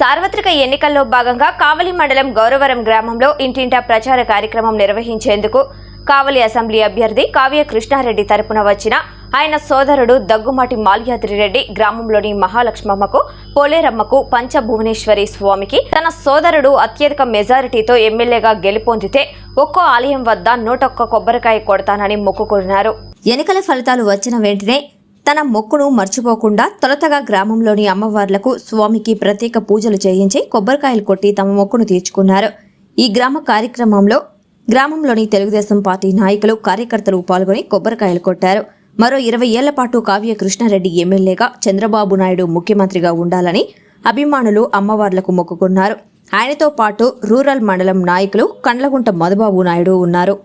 సార్వత్రిక ఎన్నికల్లో భాగంగా కావలి మండలం గౌరవరం గ్రామంలో ఇంటింటా ప్రచార కార్యక్రమం నిర్వహించేందుకు కావలి అసెంబ్లీ అభ్యర్థి కావ్య కృష్ణారెడ్డి తరపున వచ్చిన ఆయన సోదరుడు దగ్గుమాటి మాల్యాద్రి రెడ్డి గ్రామంలోని మహాలక్ష్మమ్మకు పోలేరమ్మకు పంచభువనేశ్వరి స్వామికి తన సోదరుడు అత్యధిక మెజారిటీతో ఎమ్మెల్యేగా గెలుపొందితే ఒక్కో ఆలయం వద్ద నూటొక్క కొబ్బరికాయ కొడతానని మొక్కుకున్నారు. ఎన్నికల ఫలితాలు వచ్చిన వెంటనే తన మొక్కును మర్చిపోకుండా తొలతగా గ్రామంలోని అమ్మవార్లకు స్వామికి ప్రత్యేక పూజలు చేయించి కొబ్బరికాయలు కొట్టి తమ మొక్కును తీర్చుకున్నారు. ఈ గ్రామ కార్యక్రమంలో గ్రామంలోని తెలుగుదేశం పార్టీ నాయకులు కార్యకర్తలు పాల్గొని కొబ్బరికాయలు కొట్టారు. మరో ఇరవై ఏళ్ళ పాటు కావ్య కృష్ణారెడ్డి ఎమ్మెల్యేగా చంద్రబాబు నాయుడు ముఖ్యమంత్రిగా ఉండాలని అభిమానులు అమ్మవార్లకు మొక్కుకున్నారు. ఆయనతో పాటు రూరల్ మండలం నాయకులు కండ్లగుంట మధుబాబు నాయుడు ఉన్నారు.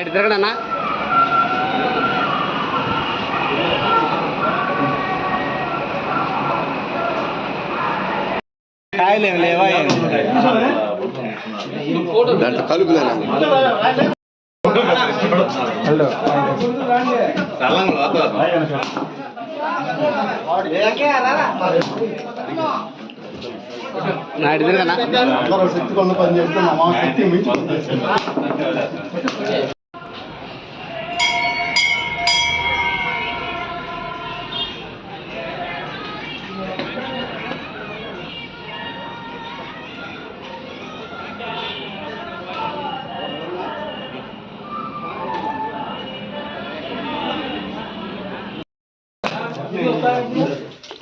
ఇటు తిరగడన్నా కాయలేం లేవా దాంట్లో నా తిరగనా. శక్తి కొన్న పని చేస్తే మా శక్తి మించి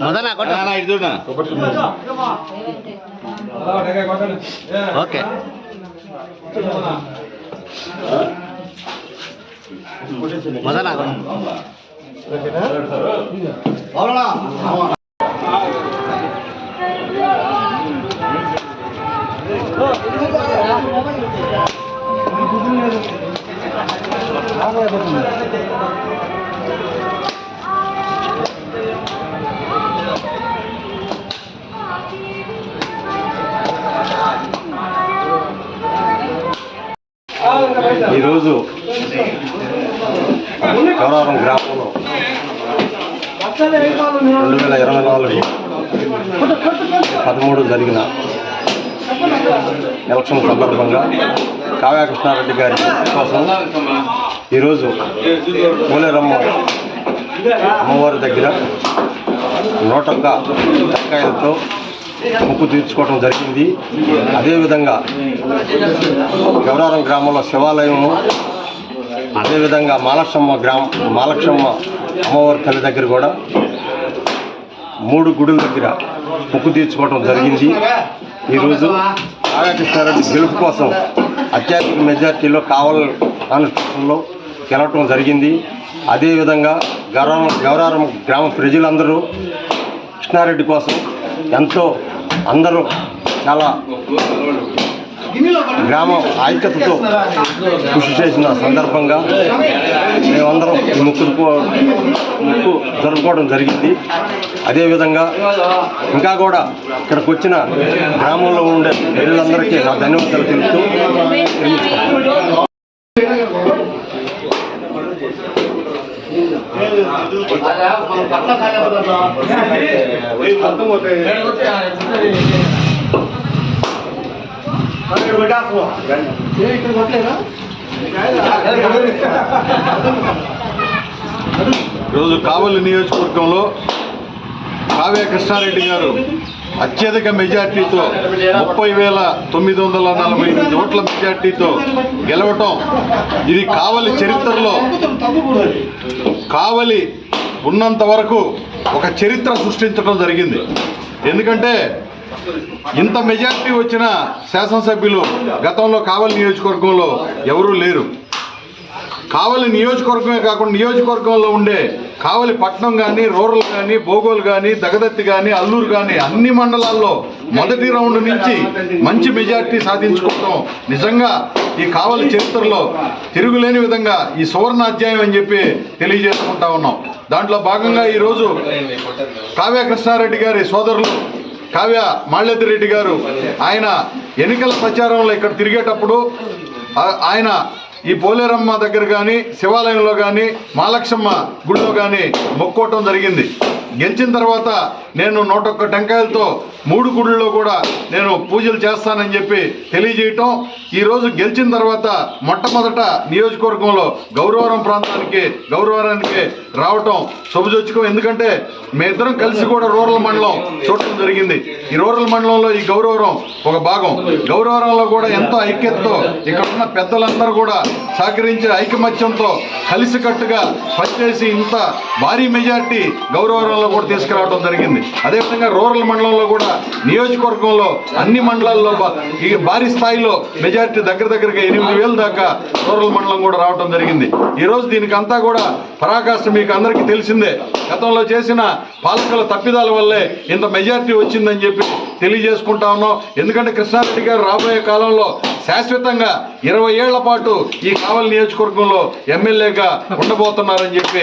మొదనా కొట్టు ఓకే మొదనా కొట్టు ఈరోజు రెండు వేల ఇరవై నాలుగు పదమూడు జరిగిన ఎలక్షన్ సందర్భంగా కావ్య కృష్ణారెడ్డి గారి కోసం ఈరోజు పోలేరమ్మ అమ్మవారి దగ్గర నూటొక్క టెక్కాయలతో ముక్కు తీర్చుకోవడం జరిగింది. అదేవిధంగా గవరారం గ్రామంలో శివాలయము అదేవిధంగా మాలక్షమ్మ గ్రామ మాలక్షమ్మ అమ్మవారి తల్లి దగ్గర కూడా మూడు గుడుల దగ్గర ముక్కు తీర్చుకోవడం జరిగింది. ఈరోజు నాగకృష్ణారెడ్డి గెలుపు కోసం అత్యధిక మెజార్టీలో కావల్ కాన్స్టిట్యూషన్లో గెలవటం జరిగింది. అదేవిధంగా గౌరవం గౌరవరం గ్రామ ప్రజలందరూ కృష్ణారెడ్డి కోసం ఎంతో అందరూ చాలా గ్రామం ఐక్యతతో కృషి చేసిన సందర్భంగా మేమందరం ఈ ముక్కు ముక్కు జరుపుకోవడం జరిగింది అదేవిధంగా ఇంకా కూడా ఇక్కడికి వచ్చిన గ్రామంలో ఉండే ప్రజలందరికీ నా ధన్యవాదాలు తెలుపుతూ విరమించుకుంటున్నాను. రోజు కావలి నియోజకవర్గంలో కావ్య కృష్ణారెడ్డి గారు అత్యధిక మెజార్టీతో ముప్పై వేల తొమ్మిది వందల నలభై ఎనిమిది ఓట్ల మెజార్టీతో గెలవటం. ఇది కావలి చరిత్రలో కావలి ఉన్నంత వరకు ఒక చరిత్ర సృష్టించడం జరిగింది. ఎందుకంటే ఇంత మెజారిటీ వచ్చిన శాసనసభ్యులు గతంలో కావలి నియోజకవర్గంలో ఎవరూ లేరు. కావలి నియోజకవర్గమే కాకుండా నియోజకవర్గంలో ఉండే కావలి పట్నం కానీ రూరల్ కానీ బోగోలు కానీ దగదత్తి కానీ అల్లూరు కానీ అన్ని మండలాల్లో మొదటి రౌండ్ నుంచి మంచి మెజార్టీ సాధించుకోవడం నిజంగా ఈ కావలి చరిత్రలో తిరుగులేని విధంగా ఈ సువర్ణ అధ్యాయం అని చెప్పి తెలియజేసుకుంటా ఉన్నాం. దాంట్లో భాగంగా ఈరోజు కావ్య కృష్ణారెడ్డి గారి సోదరులు కావ్య మాళ్ళెద్దిరెడ్డి గారు ఆయన ఎన్నికల ప్రచారంలో ఇక్కడ తిరిగేటప్పుడు ఆయన ఈ పోలేరమ్మ దగ్గర కానీ శివాలయంలో కానీ మాలక్షమ్మ గుడిలో కానీ మొక్కోవటం జరిగింది. గెలిచిన తర్వాత నేను నూట ఒక్క టెంకాయలతో మూడు గుడుల్లో కూడా నేను పూజలు చేస్తానని చెప్పి తెలియజేయటం. ఈరోజు గెలిచిన తర్వాత మొట్టమొదట నియోజకవర్గంలో గౌరవరం ప్రాంతానికి గౌరవరానికి రావటం శుభసూచకం ఎందుకంటే మేమిద్దరం కలిసి కూడా రూరల్ మండలం చూడటం జరిగింది. ఈ రూరల్ మండలంలో ఈ గౌరవరం ఒక భాగం. గౌరవరంలో కూడా ఎంతో ఐక్యతతో ఇక్కడ ఉన్న పెద్దలందరూ కూడా సహకరించి ఐకమత్యంతో కలిసికట్టుగా పనిచేసి ఇంత భారీ మెజార్టీ గౌరవరంలో కూడా తీసుకురావడం జరిగింది. అదేవిధంగా రూరల్ మండలంలో కూడా నియోజకవర్గంలో అన్ని మండలాల్లో బా- ఈ భారీ స్థాయిలో మెజార్టీ దగ్గర దగ్గరగా ఎనిమిది వేల దాకా రూరల్ మండలం కూడా రావడం జరిగింది. ఈరోజు దీనికి అంతా కూడా పరాకాష్ట మీకు అందరికీ తెలిసిందే. గతంలో చేసిన పాలకుల తప్పిదాల వల్లే ఇంత మెజార్టీ వచ్చిందని చెప్పి తెలియజేసుకుంటా ఉన్నాం. ఎందుకంటే కృష్ణారెడ్డి గారు రాబోయే కాలంలో శాశ్వతంగా ఇరవై ఏళ్ళ పాటు ఈ కావలి నియోజకవర్గంలో ఎమ్మెల్యేగా ఉండబోతున్నారని చెప్పి